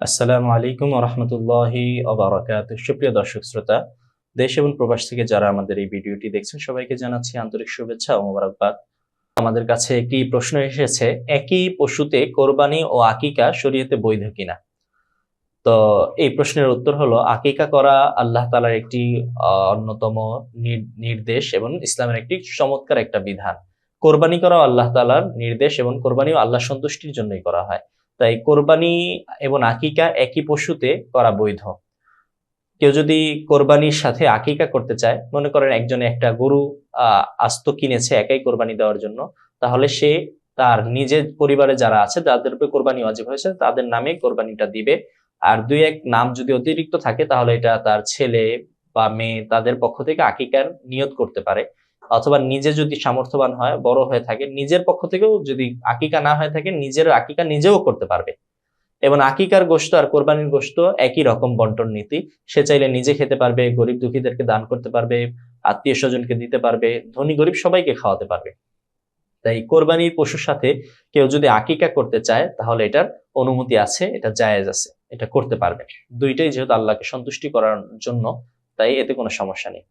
আসসালামু আলাইকুম রহমতুল্লাহি অবরাকাত সুপ্রিয় দর্শক শ্রোতা, দেশ এবং প্রবাস থেকে যারা আমাদের এই ভিডিওটি দেখছেন, সবাইকে জানাচ্ছি আন্তরিক শুভেচ্ছা ও মোবারকবাদ। আমাদের কাছে একটি প্রশ্ন এসেছে, একই পশুতে কোরবানি ও আকিকা শরীয়তে বৈধ কিনা? তো এই প্রশ্নের উত্তর হলো, আকিকা করা আল্লাহ তালার একটি অন্যতম নির- নির্দেশ এবং ইসলামের একটি চমৎকার একটা বিধান। কোরবানি করাও আল্লাহ তালার নির্দেশ এবং কোরবানিও আল্লাহ সন্তুষ্টির জন্যই করা হয়। তাই কোরবানি এবং আকিকা একই পশুতে করা বৈধ। কেউ যদি কোরবানির সাথে আকিকা করতে চায়, মনে করেন একজনে একটা গরু আস্ত কিনেছে একাই কোরবানি দেওয়ার জন্য, তাহলে সে তার নিজের পরিবারে যারা আছে, যাদের উপরে কোরবানি ওয়াজিব হয়েছে, তাদের নামে কোরবানিটা দিবে। আর দুই এক নাম যদি অতিরিক্ত থাকে, তাহলে এটা তার ছেলে বা মেয়ে তাদের পক্ষ থেকে আকিকার নিয়ত করতে পারে। অথবা নিজে যদি সামর্থ্যবান হয়, বড় হয়ে থাকে, নিজের পক্ষ থেকেও যদি আকিকা না হয়ে থাকে, নিজের আকিকা নিজেও করতে পারবে। এবং আকিকার গোশত আর কোরবানির গোশত একই রকম বন্টন নীতি। সে চাইলে নিজে খেতে পারবে, গরিব দুঃখীদেরকে দান করতে পারবে, আত্মীয় স্বজনকে দিতে পারবে, ধনী গরিব সবাইকে খাওয়াতে পারবে। তাই কোরবানির পশুর সাথে কেউ যদি আকিকা করতে চায়, তাহলে এটার অনুমতি আছে, এটা জায়েজ আছে, এটা করতে পারবে। দুইটাই যেহেতু আল্লাহকে সন্তুষ্টি করার জন্য, তাই এতে কোনো সমস্যা নেই।